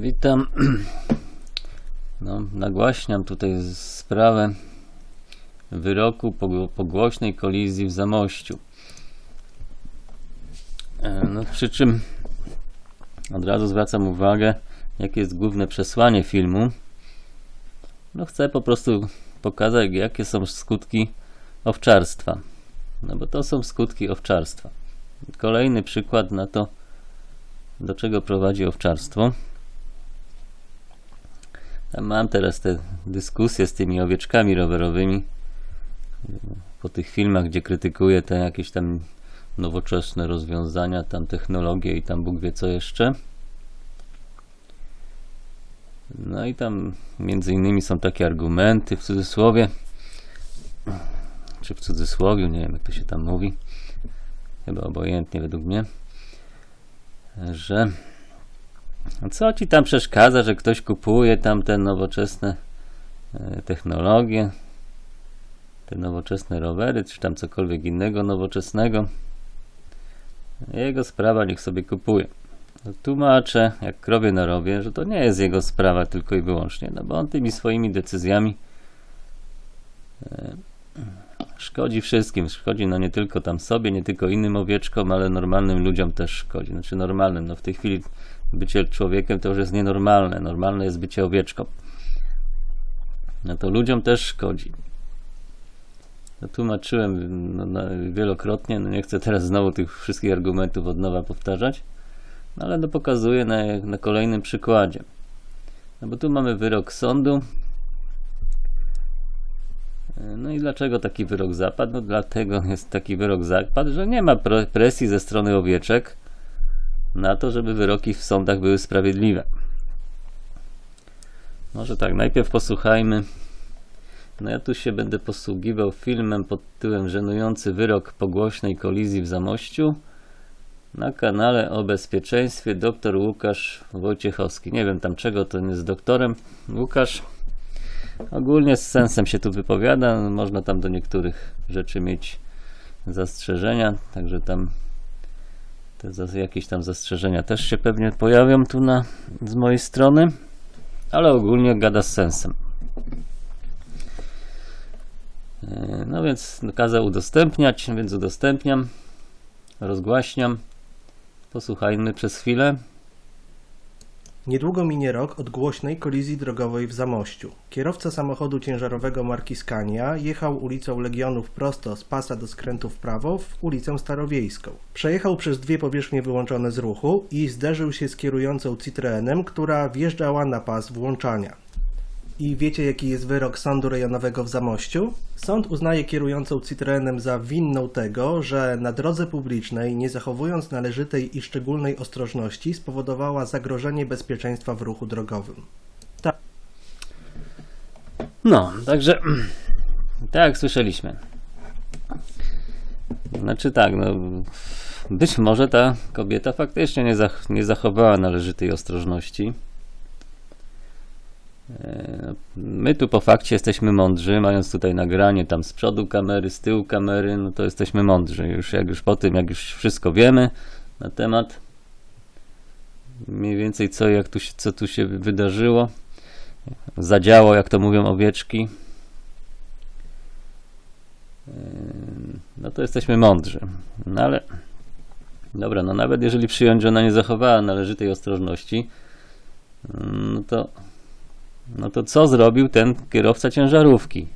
Witam. No, nagłaśniam tutaj sprawę wyroku po, po głośnej kolizji w Zamościu. E, No, przy czym od razu zwracam uwagę, jakie jest główne przesłanie filmu. No, chcę po prostu pokazać, jakie są skutki owczarstwa. No bo to są skutki owczarstwa. Kolejny przykład na to, do czego prowadzi owczarstwo. Mam teraz te dyskusje z tymi owieczkami rowerowymi. Po tych filmach, gdzie krytykuję te jakieś tam nowoczesne rozwiązania, tam technologie i tam Bóg wie co jeszcze. No i tam między innymi są takie argumenty w cudzysłowie, czy w cudzysłowiu, nie wiem jak to się tam mówi, chyba obojętnie według mnie, że co ci tam przeszkadza, że ktoś kupuje tam te nowoczesne e, technologie, te nowoczesne rowery, czy tam cokolwiek innego nowoczesnego. Jego sprawa, niech sobie kupuje. No, Tłumaczę, jak krowie na rowie, że to nie jest jego sprawa tylko i wyłącznie, no bo on tymi swoimi decyzjami e, szkodzi wszystkim. Szkodzi no nie tylko tam sobie, nie tylko innym owieczkom, ale normalnym ludziom też szkodzi. Znaczy normalnym, no w tej chwili bycie człowiekiem to już jest nienormalne. Normalne jest bycie owieczką. No to ludziom też szkodzi. No, tłumaczyłem no, na, wielokrotnie, no nie chcę teraz znowu tych wszystkich argumentów od nowa powtarzać, no ale no pokazuję na, na kolejnym przykładzie. No bo tu mamy wyrok sądu. No i dlaczego taki wyrok zapadł? No dlatego jest taki wyrok zapadł, że nie ma pre- presji ze strony owieczek na to, żeby wyroki w sądach były sprawiedliwe. Może tak, najpierw posłuchajmy. No ja tu się będę posługiwał filmem pod tytułem Żenujący wyrok po głośnej kolizji w Zamościu na kanale o bezpieczeństwie dr Łukasz Wojciechowski. Nie wiem tam czego to jest doktorem. Łukasz ogólnie z sensem się tu wypowiada. Można tam do niektórych rzeczy mieć zastrzeżenia, także tam te jakieś tam zastrzeżenia też się pewnie pojawią tu na, z mojej strony, ale ogólnie gada z sensem. E, No więc kazał udostępniać, więc udostępniam, rozgłaśniam. Posłuchajmy przez chwilę. Niedługo minie rok od głośnej kolizji drogowej w Zamościu. Kierowca samochodu ciężarowego marki Scania jechał ulicą Legionów prosto z pasa do skrętu w prawo w ulicę Starowiejską. Przejechał przez dwie powierzchnie wyłączone z ruchu i zderzył się z kierującą Citroenem, która wjeżdżała na pas włączania. I wiecie jaki jest wyrok sądu rejonowego w Zamościu? Sąd uznaje kierującą Citroenem za winną tego, że na drodze publicznej, nie zachowując należytej i szczególnej ostrożności, spowodowała zagrożenie bezpieczeństwa w ruchu drogowym. No, także tak jak słyszeliśmy. Znaczy tak, no być może ta kobieta faktycznie nie, zach- nie zachowała należytej ostrożności. E, My tu po fakcie jesteśmy mądrzy, mając tutaj nagranie tam z przodu kamery, z tyłu kamery, no to jesteśmy mądrzy. Już jak już po tym, jak już wszystko wiemy na temat, mniej więcej co, jak tu się, co tu się wydarzyło, zadziało, jak to mówią owieczki, Yy, no to jesteśmy mądrzy. No ale dobra, no nawet jeżeli przyjąć, że ona nie zachowała należytej ostrożności, no to no to co zrobił ten kierowca ciężarówki?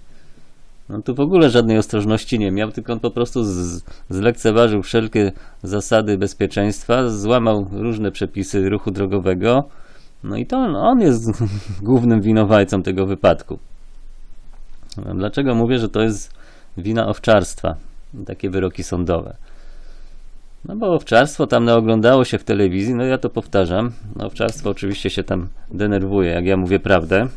No tu w ogóle żadnej ostrożności nie miał, tylko on po prostu z, zlekceważył wszelkie zasady bezpieczeństwa, złamał różne przepisy ruchu drogowego. No i to on, on jest głównym winowajcą tego wypadku. Dlaczego mówię, że to jest wina owczarstwa, takie wyroki sądowe? No bo owczarstwo tam naoglądało się w telewizji, no ja to powtarzam. No owczarstwo oczywiście się tam denerwuje, jak ja mówię prawdę.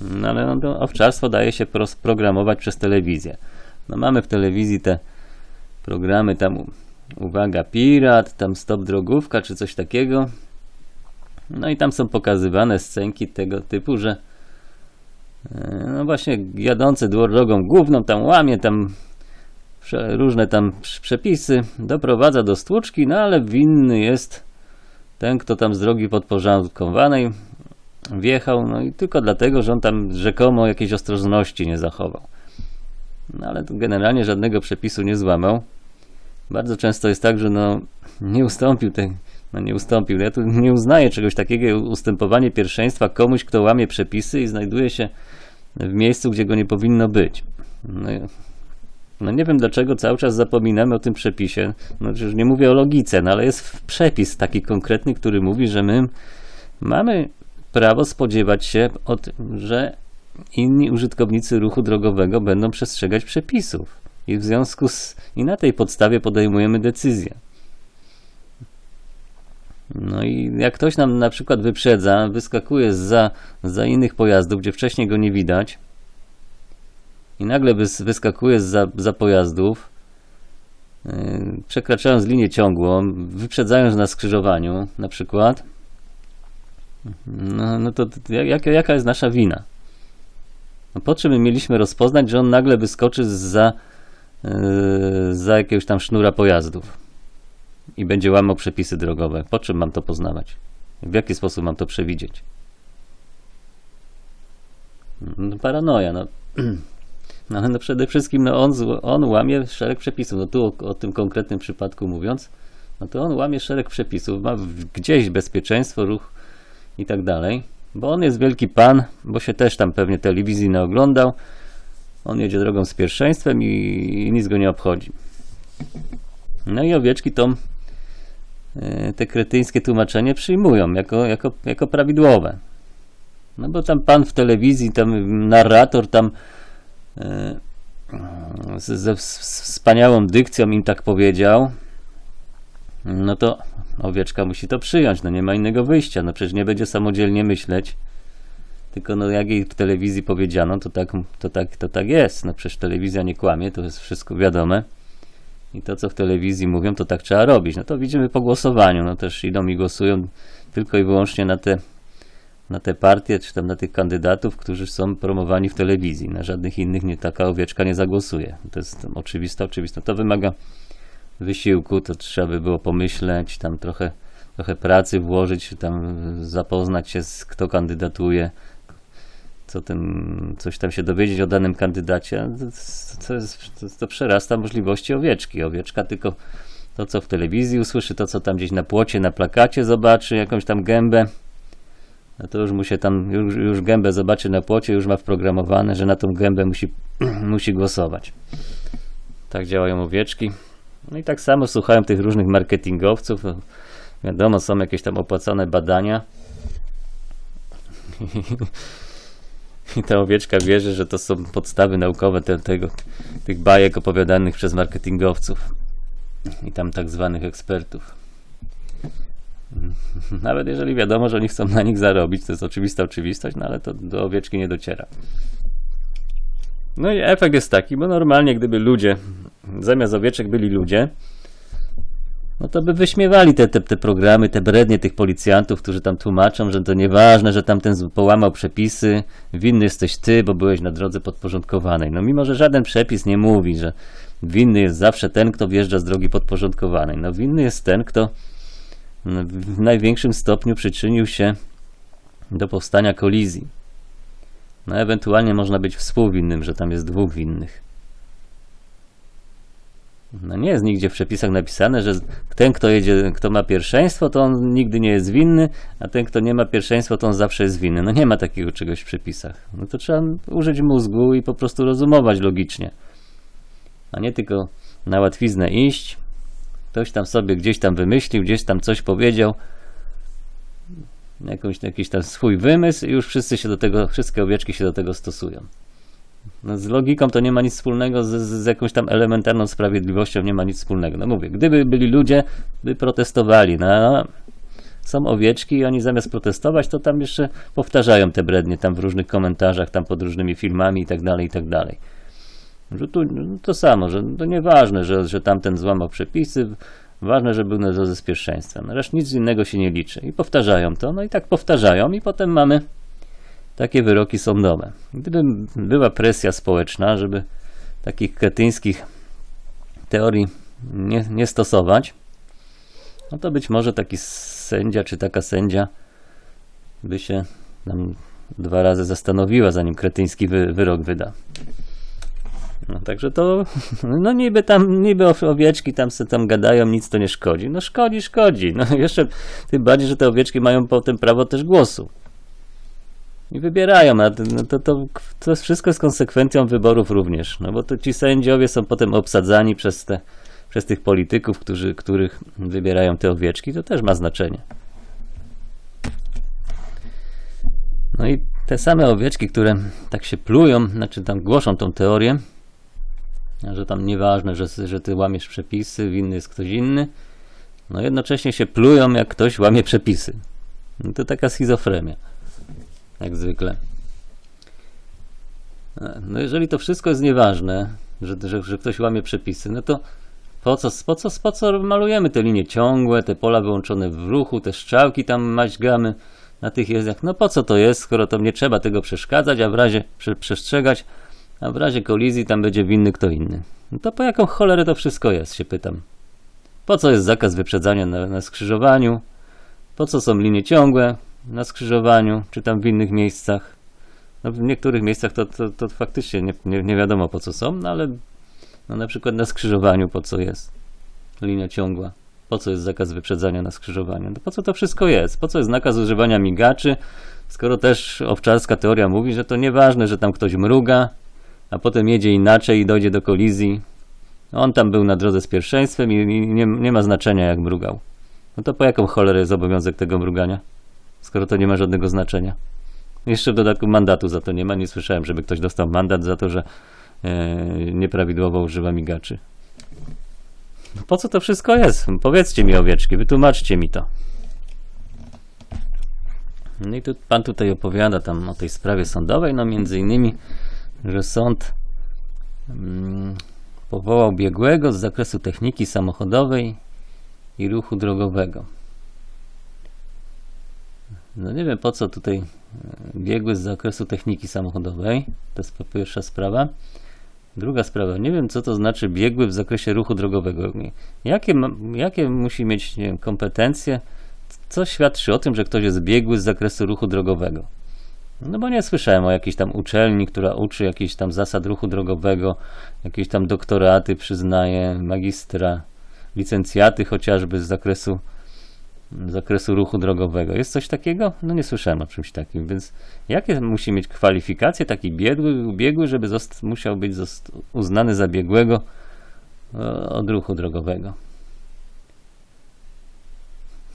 No ale no owczarstwo daje się programować przez telewizję. No mamy w telewizji te programy tam uwaga pirat, tam stop drogówka czy coś takiego. No i tam są pokazywane scenki tego typu, że e, no właśnie jadący drogą główną tam łamie tam różne tam prz- przepisy, doprowadza do stłuczki, no ale winny jest ten, kto tam z drogi podporządkowanej wjechał, no i tylko dlatego, że on tam rzekomo jakiejś ostrożności nie zachował. No ale generalnie żadnego przepisu nie złamał. Bardzo często jest tak, że no nie ustąpił tej, no nie ustąpił. Ja tu nie uznaję czegoś takiego, ustępowanie pierwszeństwa komuś, kto łamie przepisy i znajduje się w miejscu, gdzie go nie powinno być. No, no nie wiem dlaczego cały czas zapominamy o tym przepisie. No już nie mówię o logice, no ale jest przepis taki konkretny, który mówi, że my mamy prawo spodziewać się, od, że inni użytkownicy ruchu drogowego będą przestrzegać przepisów. I w związku z i na tej podstawie podejmujemy decyzję. No i jak ktoś nam na przykład wyprzedza, wyskakuje za, za innych pojazdów, gdzie wcześniej go nie widać, i nagle wys, wyskakuje za, za pojazdów, yy, przekraczając linię ciągłą, wyprzedzając na skrzyżowaniu na przykład, no, no to jak, jaka jest nasza wina? No po czym my mieliśmy rozpoznać, że on nagle wyskoczy za, yy, za jakiegoś tam sznura pojazdów i będzie łamał przepisy drogowe? Po czym mam to poznawać? W jaki sposób mam to przewidzieć? No, paranoja, no. No ale no przede wszystkim no on, on łamie szereg przepisów. No tu o, o tym konkretnym przypadku mówiąc, no to on łamie szereg przepisów, ma gdzieś bezpieczeństwo, ruch i tak dalej. Bo on jest wielki pan, bo się też tam pewnie telewizji nie oglądał. On jedzie drogą z pierwszeństwem i, i nic go nie obchodzi. No i owieczki tą e, te kretyńskie tłumaczenie przyjmują jako, jako, jako prawidłowe. No bo tam pan w telewizji, tam narrator tam e, z, wspaniałą dykcją im tak powiedział, no to owieczka musi to przyjąć, no nie ma innego wyjścia, no przecież nie będzie samodzielnie myśleć, tylko no jak jej w telewizji powiedziano, to tak, to tak, to tak jest, no przecież telewizja nie kłamie, to jest wszystko wiadome. I to co w telewizji mówią, to tak trzeba robić, no to widzimy po głosowaniu, no też idą i głosują tylko i wyłącznie na te na te partie, czy tam na tych kandydatów, którzy są promowani w telewizji. Na żadnych innych nie, taka owieczka nie zagłosuje. To jest oczywiste, oczywiste. To wymaga wysiłku, to trzeba by było pomyśleć, tam trochę, trochę pracy włożyć, tam zapoznać się z kto kandydatuje, co ten, coś tam się dowiedzieć o danym kandydacie. To, jest, to, to przerasta możliwości owieczki. Owieczka tylko to, co w telewizji usłyszy, to, co tam gdzieś na płocie, na plakacie zobaczy, jakąś tam gębę, no to już mu się tam, już, już gębę zobaczy na płocie, już ma wprogramowane, że na tą gębę musi, musi głosować. Tak działają owieczki. No i tak samo słuchają tych różnych marketingowców. No, wiadomo, są jakieś tam opłacone badania. I ta owieczka wierzy, że to są podstawy naukowe te, tego, tych bajek opowiadanych przez marketingowców i tam tak zwanych ekspertów. Nawet jeżeli wiadomo, że oni chcą na nich zarobić, to jest oczywista oczywistość, no ale to do owieczki nie dociera. No i efekt jest taki, bo normalnie gdyby ludzie, zamiast owieczek byli ludzie, no to by wyśmiewali te, te, te programy, te brednie tych policjantów, którzy tam tłumaczą, że to nieważne, że tamten połamał przepisy, winny jesteś ty, bo byłeś na drodze podporządkowanej. No mimo, że żaden przepis nie mówi, że winny jest zawsze ten, kto wjeżdża z drogi podporządkowanej. No winny jest ten, kto w największym stopniu przyczynił się do powstania kolizji. No, ewentualnie można być współwinnym, że tam jest dwóch winnych. No nie jest nigdzie w przepisach napisane, że ten, kto jedzie, kto ma pierwszeństwo, to on nigdy nie jest winny, a ten, kto nie ma pierwszeństwa, to on zawsze jest winny. No nie ma takiego czegoś w przepisach. No to trzeba użyć mózgu i po prostu rozumować logicznie. A nie tylko na łatwiznę iść, Ktoś tam sobie gdzieś tam wymyślił, gdzieś tam coś powiedział, jakąś, jakiś tam swój wymysł i już wszyscy się do tego, wszystkie owieczki się do tego stosują. No z logiką to nie ma nic wspólnego, z, z jakąś tam elementarną sprawiedliwością nie ma nic wspólnego. No mówię, gdyby byli ludzie, by protestowali, no są owieczki i oni zamiast protestować, to tam jeszcze powtarzają te brednie tam w różnych komentarzach, tam pod różnymi filmami i tak dalej, i tak dalej. Że tu no, to samo, że to nieważne, że, że tamten złamał przepisy, ważne, że był na drodze z nic innego się nie liczy. I powtarzają to, no i tak powtarzają, i potem mamy takie wyroki sądowe. Gdyby była presja społeczna, żeby takich kretyńskich teorii nie, nie stosować, no to być może taki sędzia czy taka sędzia by się tam dwa razy zastanowiła, zanim kretyński wy, wyrok wyda. No, także to, no niby tam, niby ow- owieczki tam se tam gadają, nic to nie szkodzi. No szkodzi, szkodzi. No jeszcze tym bardziej, że te owieczki mają potem prawo też głosu. I wybierają, a no to, to, to jest wszystko z konsekwencją wyborów również. No bo to ci sędziowie są potem obsadzani przez, te, przez tych polityków, którzy, których wybierają te owieczki. To też ma znaczenie. No i te same owieczki, które tak się plują, znaczy tam głoszą tą teorię, że tam nieważne, że, że ty łamiesz przepisy, winny jest ktoś inny, no jednocześnie się plują, jak ktoś łamie przepisy. No to taka schizofrenia, jak zwykle. No jeżeli to wszystko jest nieważne, że, że, że ktoś łamie przepisy, no to po co, po, co, po co malujemy te linie ciągłe, te pola wyłączone w ruchu, te strzałki tam maźgamy na tych jezdniach? No po co to jest, skoro to nie trzeba tego przeszkadzać, a w razie prze, przestrzegać, a w razie kolizji tam będzie winny kto inny. No to po jaką cholerę to wszystko jest, się pytam. Po co jest zakaz wyprzedzania na, na skrzyżowaniu? Po co są linie ciągłe na skrzyżowaniu, czy tam w innych miejscach? No w niektórych miejscach to, to, to faktycznie nie, nie, nie wiadomo po co są, no ale no na przykład na skrzyżowaniu po co jest linia ciągła? Po co jest zakaz wyprzedzania na skrzyżowaniu? No po co to wszystko jest? Po co jest nakaz używania migaczy? Skoro też owczarska teoria mówi, że to nieważne, że tam ktoś mruga, a potem jedzie inaczej i dojdzie do kolizji. On tam był na drodze z pierwszeństwem i nie, nie ma znaczenia jak mrugał. No to po jaką cholerę jest obowiązek tego mrugania? Skoro to nie ma żadnego znaczenia. Jeszcze w dodatku mandatu za to nie ma. Nie słyszałem, żeby ktoś dostał mandat za to, że e, nieprawidłowo używa migaczy. No po co to wszystko jest? Powiedzcie mi owieczki, wytłumaczcie mi to. No i tu pan tutaj opowiada tam o tej sprawie sądowej, no między innymi, że sąd mm, powołał biegłego z zakresu techniki samochodowej i ruchu drogowego. No nie wiem po co tutaj e, biegły z zakresu techniki samochodowej. To jest pierwsza sprawa. Druga sprawa, nie wiem co to znaczy biegły w zakresie ruchu drogowego. Jakie, jakie musi mieć wiem, kompetencje? Co świadczy o tym, że ktoś jest biegły z zakresu ruchu drogowego? No bo nie słyszałem o jakiejś tam uczelni, która uczy jakichś tam zasad ruchu drogowego, jakieś tam doktoraty przyznaje, magistra, licencjaty chociażby z zakresu, z zakresu ruchu drogowego. Jest coś takiego? No nie słyszałem o czymś takim, więc jakie musi mieć kwalifikacje taki biegły, biegły żeby zost- musiał być zost- uznany za biegłego e, od ruchu drogowego?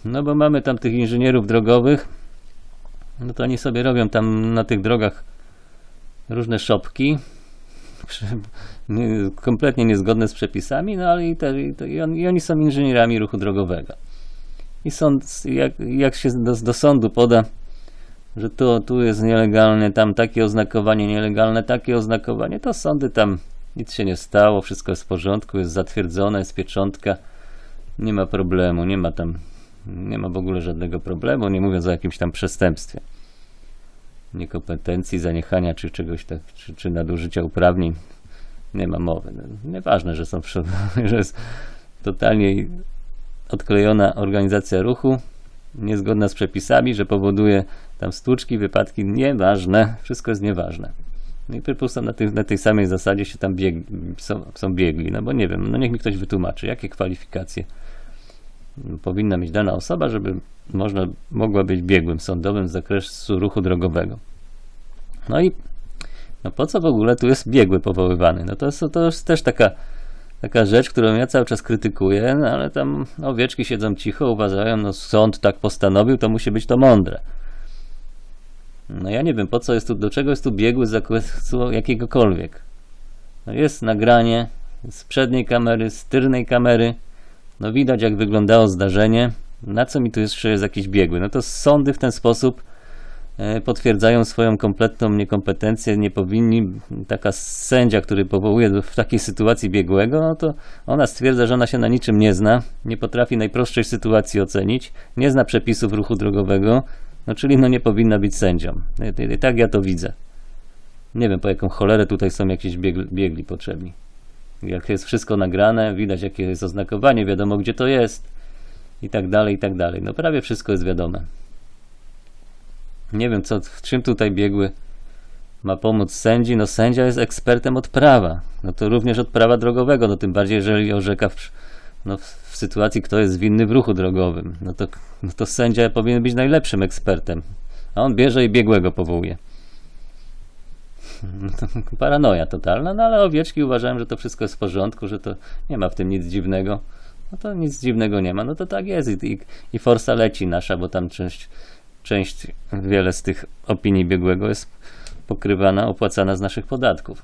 No bo mamy tam tych inżynierów drogowych, no to oni sobie robią tam na tych drogach różne szopki, kompletnie niezgodne z przepisami, no ale i, te, i, to, i, on, i oni są inżynierami ruchu drogowego. I sąd, jak, jak się do, do sądu poda, że to tu jest nielegalne, tam takie oznakowanie nielegalne, takie oznakowanie, to sądy tam nic się nie stało, wszystko jest w porządku, jest zatwierdzone, jest pieczątka, nie ma problemu, nie ma tam, nie ma w ogóle żadnego problemu, nie mówiąc o jakimś tam przestępstwie. Niekompetencji, zaniechania czy czegoś tak, czy, czy nadużycia uprawnień. Nie ma mowy. No, Nieważne, że są, że jest totalnie odklejona organizacja ruchu, niezgodna z przepisami, że powoduje tam stłuczki, wypadki, nieważne, wszystko jest nieważne. No I prostu na, na tej samej zasadzie się tam bieg, są, są biegli, no bo nie wiem, no niech mi ktoś wytłumaczy, jakie kwalifikacje powinna mieć dana osoba, żeby można, mogła być biegłym sądowym z zakresu ruchu drogowego. No i no po co w ogóle tu jest biegły powoływany? No to jest, to jest też taka taka rzecz, którą ja cały czas krytykuję, no ale tam owieczki siedzą cicho, uważają, no sąd tak postanowił, to musi być to mądre. No ja nie wiem, po co jest tu, do czego jest tu biegły z zakresu jakiegokolwiek. No jest nagranie z przedniej kamery, z tylnej kamery, no widać jak wyglądało zdarzenie, na co mi tu jeszcze jest jakiś biegły? No to sądy w ten sposób e, potwierdzają swoją kompletną niekompetencję, nie powinni, taka sędzia, który powołuje w takiej sytuacji biegłego, no to ona stwierdza, że ona się na niczym nie zna, nie potrafi najprostszej sytuacji ocenić, nie zna przepisów ruchu drogowego, no czyli no nie powinna być sędzią. I, i, i tak ja to widzę. Nie wiem, po jaką cholerę tutaj są jakieś biegli, biegli potrzebni. Jak jest wszystko nagrane, widać jakie jest oznakowanie, wiadomo gdzie to jest. i tak dalej, i tak dalej. No prawie wszystko jest wiadome. Nie wiem, co, w czym tutaj biegły ma pomóc sędzi. No sędzia jest ekspertem od prawa. No to również od prawa drogowego, no tym bardziej, jeżeli orzeka w, no, w, sytuacji, kto jest winny w ruchu drogowym. No to, no to sędzia powinien być najlepszym ekspertem. A on bierze i biegłego powołuje. No Paranoja totalna, no ale owieczki uważałem, że to wszystko jest w porządku, że to nie ma w tym nic dziwnego. No to nic dziwnego nie ma. No to tak jest i, i, forsa leci nasza, bo tam część, część, wiele z tych opinii biegłego jest pokrywana, opłacana z naszych podatków.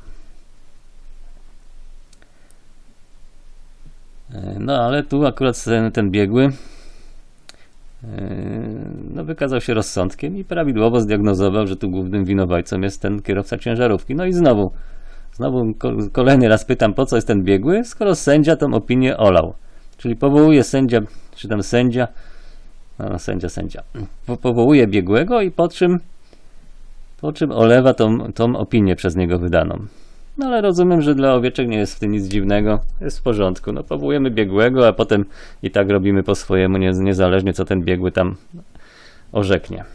E, No ale tu akurat ten, ten biegły no, wykazał się rozsądkiem i prawidłowo zdiagnozował, że tu głównym winowajcą jest ten kierowca ciężarówki. No i znowu, znowu ko- kolejny raz pytam, po co jest ten biegły, skoro sędzia tą opinię olał. Czyli powołuje sędzia, czy tam sędzia, no, sędzia, sędzia, po, powołuje biegłego i po czym, po czym olewa tą, tą opinię przez niego wydaną. No ale rozumiem, że dla owieczek nie jest w tym nic dziwnego, jest w porządku. No powołujemy biegłego, a potem i tak robimy po swojemu, nie, niezależnie co ten biegły tam orzeknie.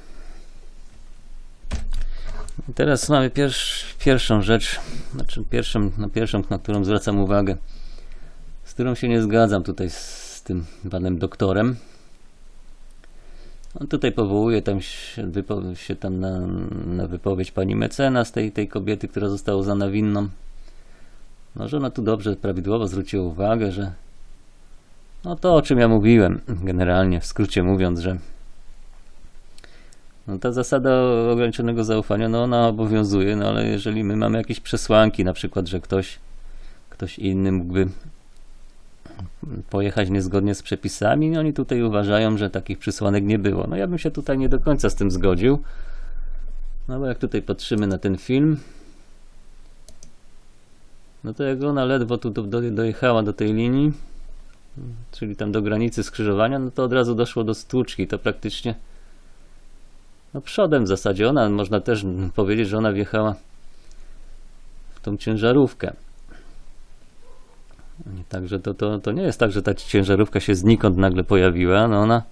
I teraz mamy pierwsz, pierwszą rzecz, znaczy pierwszą, no pierwszą, na którą zwracam uwagę, z którą się nie zgadzam tutaj z tym panem doktorem. On tutaj powołuje tam się, się tam na, na wypowiedź pani mecenas, tej, tej kobiety, która została uznana winną. No, że ona tu dobrze, prawidłowo zwróciła uwagę, że no to o czym ja mówiłem, generalnie, w skrócie mówiąc, że no ta zasada ograniczonego zaufania, no ona obowiązuje, no ale jeżeli my mamy jakieś przesłanki, na przykład, że ktoś, ktoś inny mógłby pojechać niezgodnie z przepisami, oni tutaj uważają, że takich przesłanek nie było. No ja bym się tutaj nie do końca z tym zgodził, no bo jak tutaj patrzymy na ten film, no to jak ona ledwo tu do, do, dojechała do tej linii, czyli tam do granicy skrzyżowania, no to od razu doszło do stłuczki, to praktycznie no przodem w zasadzie. Ona, można też powiedzieć, że ona wjechała w tą ciężarówkę. Także to, to, to nie jest tak, że ta ciężarówka się znikąd nagle pojawiła. No ona,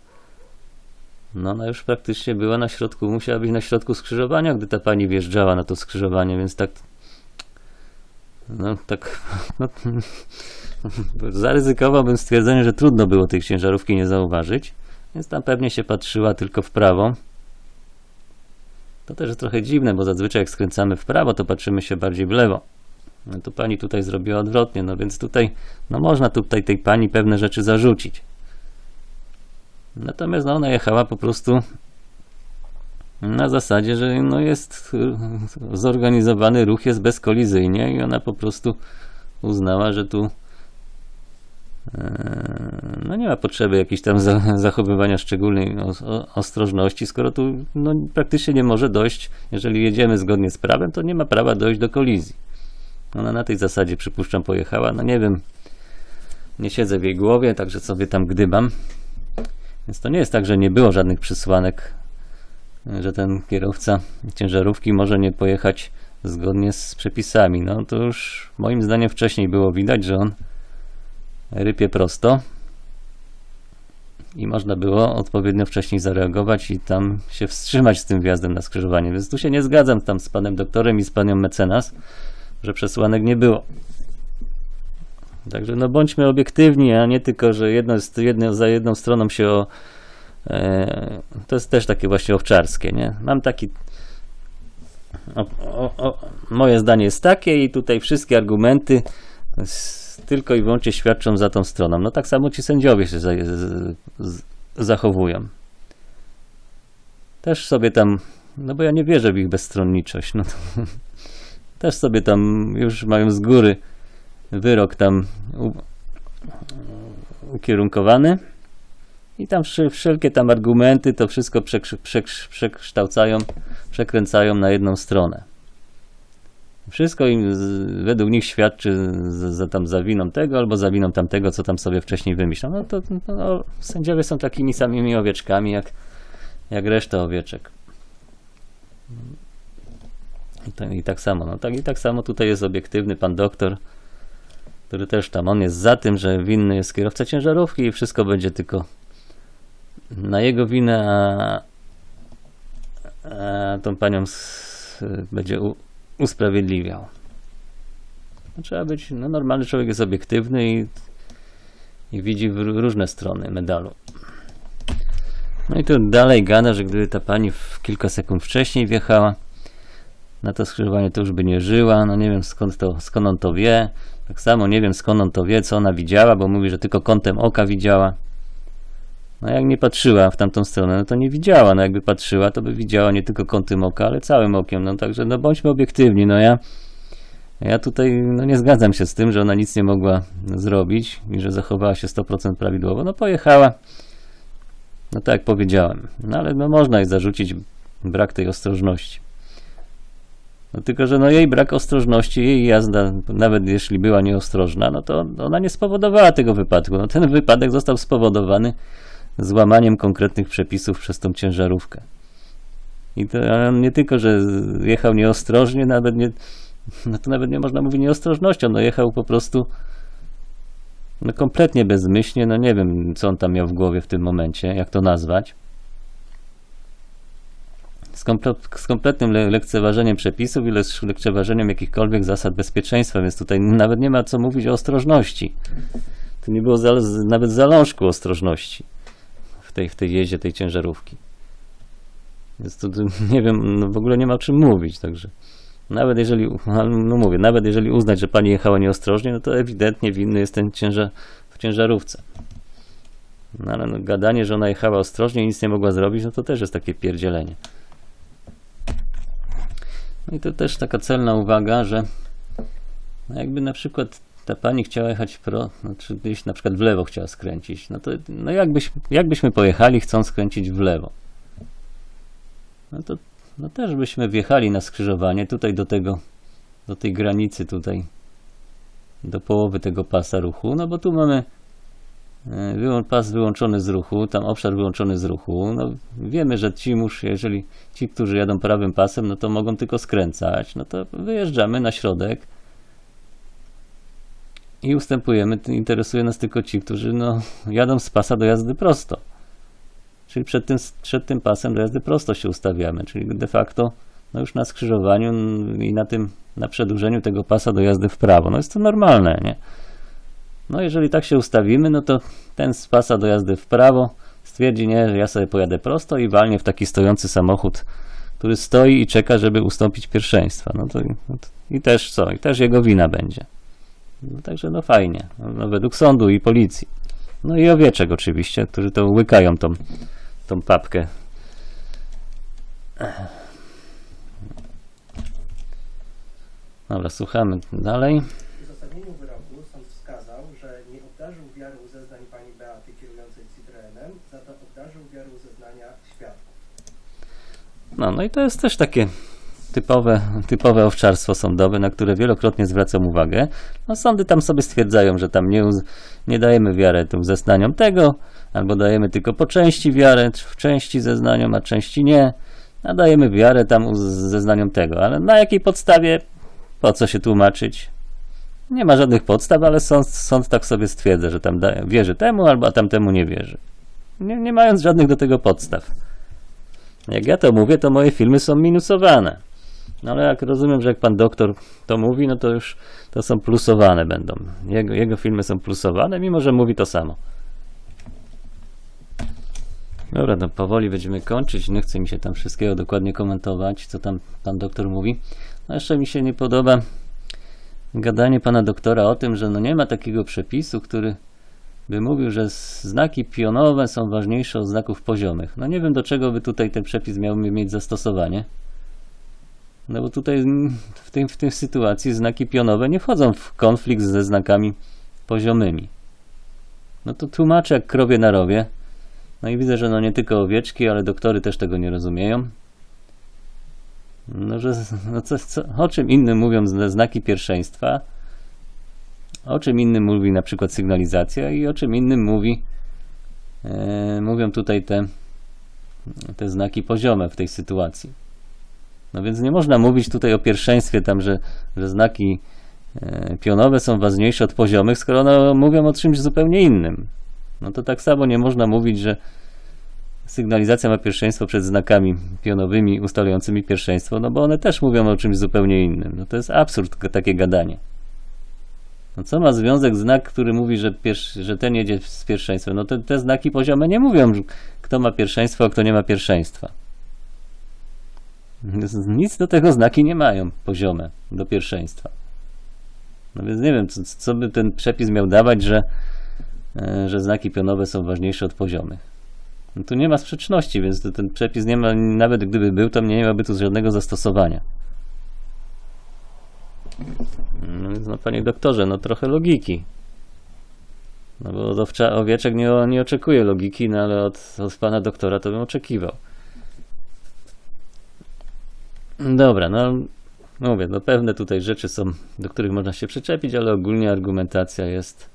no ona już praktycznie była na środku, musiała być na środku skrzyżowania, gdy ta pani wjeżdżała na to skrzyżowanie, więc tak no tak no, zaryzykowałbym stwierdzenie, że trudno było tej ciężarówki nie zauważyć, więc tam pewnie się patrzyła tylko w prawo. To też jest trochę dziwne, bo zazwyczaj jak skręcamy w prawo, to patrzymy się bardziej w lewo. No to pani tutaj zrobiła odwrotnie, no więc tutaj, no można tutaj tej pani pewne rzeczy zarzucić. Natomiast no ona jechała po prostu na zasadzie, że no jest y, zorganizowany ruch jest bezkolizyjnie i ona po prostu uznała, że tu e, no nie ma potrzeby jakiejś tam za, zachowywania szczególnej ostrożności, skoro tu no, praktycznie nie może dojść, jeżeli jedziemy zgodnie z prawem, to nie ma prawa dojść do kolizji. Ona na tej zasadzie, przypuszczam, pojechała. No nie wiem, nie siedzę w jej głowie, także sobie tam gdybam. Więc to nie jest tak, że nie było żadnych przesłanek, że ten kierowca ciężarówki może nie pojechać zgodnie z przepisami. No to już moim zdaniem wcześniej było widać, że on rypie prosto i można było odpowiednio wcześniej zareagować i tam się wstrzymać z tym wjazdem na skrzyżowanie. Więc tu się nie zgadzam tam z panem doktorem i z panią mecenas, że przesłanek nie było. Także no bądźmy obiektywni, a nie tylko, że jedno, jest- jedno, za jedną stroną się o, e, to jest też takie właśnie owczarskie, nie? Mam taki o, o, o, moje zdanie jest takie i tutaj wszystkie argumenty s- tylko i wyłącznie świadczą za tą stroną. No tak samo ci sędziowie się za, z, z, zachowują. Też sobie tam, no bo ja nie wierzę w ich bezstronniczość, no to też sobie tam już mają z góry wyrok tam ukierunkowany i tam wsze- wszelkie tam argumenty to wszystko przekształcają, przekręcają na jedną stronę. Wszystko im z, według nich świadczy za, za tam za winą tego albo za winą tamtego, co tam sobie wcześniej wymyślą. No to no, no, sędziowie są takimi samymi owieczkami jak, jak reszta owieczek. I, tak- I tak samo, no tak, i tak samo tutaj jest obiektywny pan doktor, który też tam, on jest za tym, że winny jest kierowca ciężarówki i wszystko będzie tylko na jego winę, a, a tą panią s, będzie u, usprawiedliwiał. No, trzeba być, no normalny człowiek jest obiektywny i, i widzi różne strony medalu. No i tu dalej gada, że gdyby ta pani w kilka sekund wcześniej wjechała na to skrzyżowanie, to już by nie żyła. No nie wiem skąd, to, skąd on to wie. Tak samo nie wiem skąd on to wie, co ona widziała, bo mówi, że tylko kątem oka widziała. No jak nie patrzyła w tamtą stronę, no to nie widziała. No jakby patrzyła, to by widziała nie tylko kątem oka, ale całym okiem. No także no bądźmy obiektywni. No ja, ja tutaj no nie zgadzam się z tym, że ona nic nie mogła zrobić i że zachowała się 100% prawidłowo. No pojechała. No tak jak powiedziałem. No ale no można jej zarzucić brak tej ostrożności. No tylko, że no jej brak ostrożności, jej jazda, nawet jeśli była nieostrożna, no to ona nie spowodowała tego wypadku. No ten wypadek został spowodowany złamaniem konkretnych przepisów przez tą ciężarówkę. I to on nie tylko, że jechał nieostrożnie, nawet nie, no to nawet nie można mówić nieostrożnością, no jechał po prostu no kompletnie bezmyślnie, no nie wiem, co on tam miał w głowie w tym momencie, jak to nazwać. Z, komple z kompletnym le lekceważeniem przepisów i le lekceważeniem jakichkolwiek zasad bezpieczeństwa, więc tutaj nawet nie ma co mówić o ostrożności. Tu nie było nawet zalążku ostrożności w tej, w tej jeździe tej ciężarówki. Więc tu nie wiem, no w ogóle nie ma o czym mówić, także nawet jeżeli, no mówię, nawet jeżeli uznać, że pani jechała nieostrożnie, no to ewidentnie winny jest ten ciężar w ciężarówce. No ale no, gadanie, że ona jechała ostrożnie i nic nie mogła zrobić, no to też jest takie pierdzielenie. No i to też taka celna uwaga, że no jakby na przykład ta pani chciała jechać pro, znaczy gdzieś na przykład w lewo chciała skręcić, no to no jakbyś, jakbyśmy pojechali chcąc skręcić w lewo? No to no też byśmy wjechali na skrzyżowanie tutaj do tego, do tej granicy tutaj, do połowy tego pasa ruchu, no bo tu mamy pas wyłączony z ruchu, tam obszar wyłączony z ruchu, no wiemy, że ci musz, jeżeli ci, którzy jadą prawym pasem, no to mogą tylko skręcać, no to wyjeżdżamy na środek i ustępujemy, interesuje nas tylko ci, którzy no, jadą z pasa do jazdy prosto. Czyli przed tym, przed tym pasem do jazdy prosto się ustawiamy, czyli de facto no już na skrzyżowaniu i na tym, na przedłużeniu tego pasa do jazdy w prawo. No jest to normalne, nie? No jeżeli tak się ustawimy, no to ten z pasa do jazdy w prawo stwierdzi, nie, że ja sobie pojadę prosto i walnie w taki stojący samochód, który stoi i czeka, żeby ustąpić pierwszeństwa. No to, no to i też co? I też jego wina będzie. No także no fajnie. No, według sądu i policji. No i owieczek oczywiście, którzy to łykają tą, tą papkę. Dobra, słuchamy dalej. W uzasadnieniu sąd wskazał, że nie obdarzył wiarą zeznań pani Beaty kierującej Citroenem, za to obdarzył wiarą zeznania świadków. No, no i to jest też takie typowe, typowe owczarstwo sądowe, na które wielokrotnie zwracam uwagę. No, sądy tam sobie stwierdzają, że tam nie, nie dajemy wiarę tym zeznaniom tego, albo dajemy tylko po części wiarę, w części zeznaniom, a części nie. A dajemy wiarę tam zeznaniom tego. Ale na jakiej podstawie? Po co się tłumaczyć? Nie ma żadnych podstaw, ale sąd, sąd tak sobie stwierdza, że tam da, wierzy temu, albo a tamtemu nie wierzy. Nie, nie mając żadnych do tego podstaw. Jak ja to mówię, to moje filmy są minusowane. No ale jak rozumiem, że jak pan doktor to mówi, no to już to są plusowane będą. Jego, jego filmy są plusowane, mimo że mówi to samo. Dobra, no powoli będziemy kończyć. Nie chce mi się tam wszystkiego dokładnie komentować, co tam pan doktor mówi. No jeszcze mi się nie podoba gadanie pana doktora o tym, że no nie ma takiego przepisu, który by mówił, że znaki pionowe są ważniejsze od znaków poziomych. No nie wiem, do czego by tutaj ten przepis miał mieć zastosowanie. No bo tutaj w tej, w tej sytuacji znaki pionowe nie wchodzą w konflikt ze znakami poziomymi. No to tłumaczę jak krowie na rowie. No i widzę, że no nie tylko owieczki, ale doktory też tego nie rozumieją. No, że no co, co, o czym innym mówią zna- znaki pierwszeństwa, o czym innym mówi na przykład sygnalizacja i o czym innym mówi e, mówią tutaj te, te znaki poziome w tej sytuacji. No więc nie można mówić tutaj o pierwszeństwie tam, że, że znaki e, pionowe są ważniejsze od poziomych, skoro one mówią o czymś zupełnie innym. No to tak samo nie można mówić, że sygnalizacja ma pierwszeństwo przed znakami pionowymi ustalującymi pierwszeństwo, no bo one też mówią o czymś zupełnie innym. No to jest absurd takie gadanie. No co ma związek znak, który mówi, że, pierwsz, że ten jedzie z pierwszeństwem? No te, te znaki poziome nie mówią, kto ma pierwszeństwo, a kto nie ma pierwszeństwa. Nic do tego znaki nie mają poziome do pierwszeństwa. No więc nie wiem, co, co by ten przepis miał dawać, że, e, że znaki pionowe są ważniejsze od poziomych. No tu nie ma sprzeczności, więc ten przepis nie ma, nawet gdyby był, to nie miałby tu żadnego zastosowania. No więc, no panie doktorze, no trochę logiki. No bo od owcza, owieczek nie, nie oczekuje logiki, no ale od, od pana doktora to bym oczekiwał. Dobra, no mówię, no pewne tutaj rzeczy są, do których można się przyczepić, ale ogólnie argumentacja jest,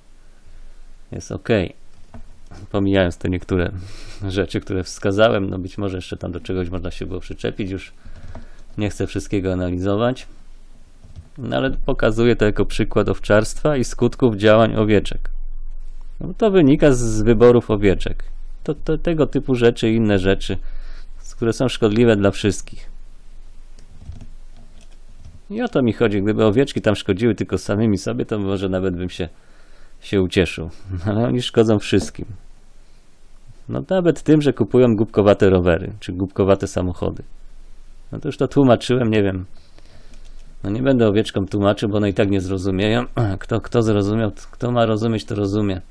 jest ok. Pomijając te niektóre rzeczy, które wskazałem, no być może jeszcze tam do czegoś można się było przyczepić, już nie chcę wszystkiego analizować. No ale pokazuję to jako przykład owczarstwa i skutków działań owieczek. No, to wynika z, wyborów owieczek. To, to tego typu rzeczy i inne rzeczy, które są szkodliwe dla wszystkich. I o to mi chodzi. Gdyby owieczki tam szkodziły tylko samymi sobie, to może nawet bym się, się ucieszył. Ale oni szkodzą wszystkim. No nawet tym, że kupują głupkowate rowery, czy głupkowate samochody. No to już to tłumaczyłem, nie wiem. No nie będę owieczkom tłumaczył, bo one i tak nie zrozumieją. Kto, kto zrozumiał, kto ma rozumieć, to rozumie.